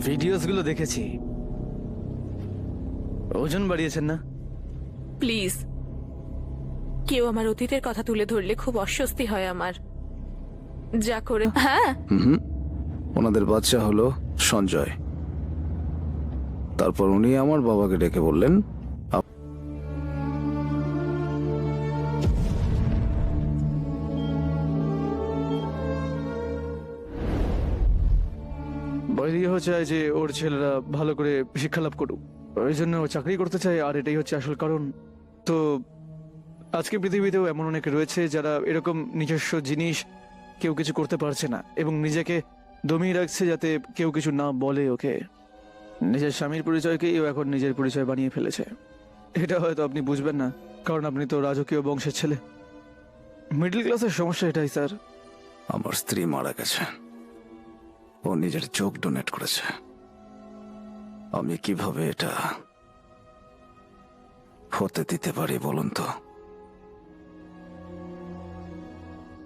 ভিডিওসগুলো দেখেছি। ওজন বাড়িয়েছেন না? প্লিজ। কেউ আমার অতীতের কথা তুলে ধরলে খুব অস্বস্তি হয় আমার। যা করে হ্যাঁ। ওনাদের বাচ্চা হলো সঞ্জয়। তারপর উনি আমার বাবাকে ডেকে বললেন বৈদিহ চায় যে ওর ছেলেরা ভালো করে শিক্ষা লাভ করুক। ওই জন্য ও চাকরি করতে চায়, আর এটাই হচ্ছে আসল কারণ। তো আজকে পৃথিবীতেও এমন অনেকে রয়েছে যারা এরকম নিজস্ব জিনিস কেউ কিছু করতে পারছে না এবং নিজেকে দমিয়ে রাখছে যাতে কেউ কিছু না বলে ওকে। নিজের স্বামীর পরিচয়কেই ও এখন নিজের পরিচয় বানিয়ে ফেলেছে। এটা হয়তো আপনি বুঝবেন না, কারণ আপনি তো রাজকীয় বংশের ছেলে। মিডল ক্লাসের সমস্যা এটাই, স্যার। আমার স্ত্রী মারা গেছে ও নিজের চোখ ডোনেট করেছে। আমি কীভাবে এটা হতে দিতে পারি বলুন তো?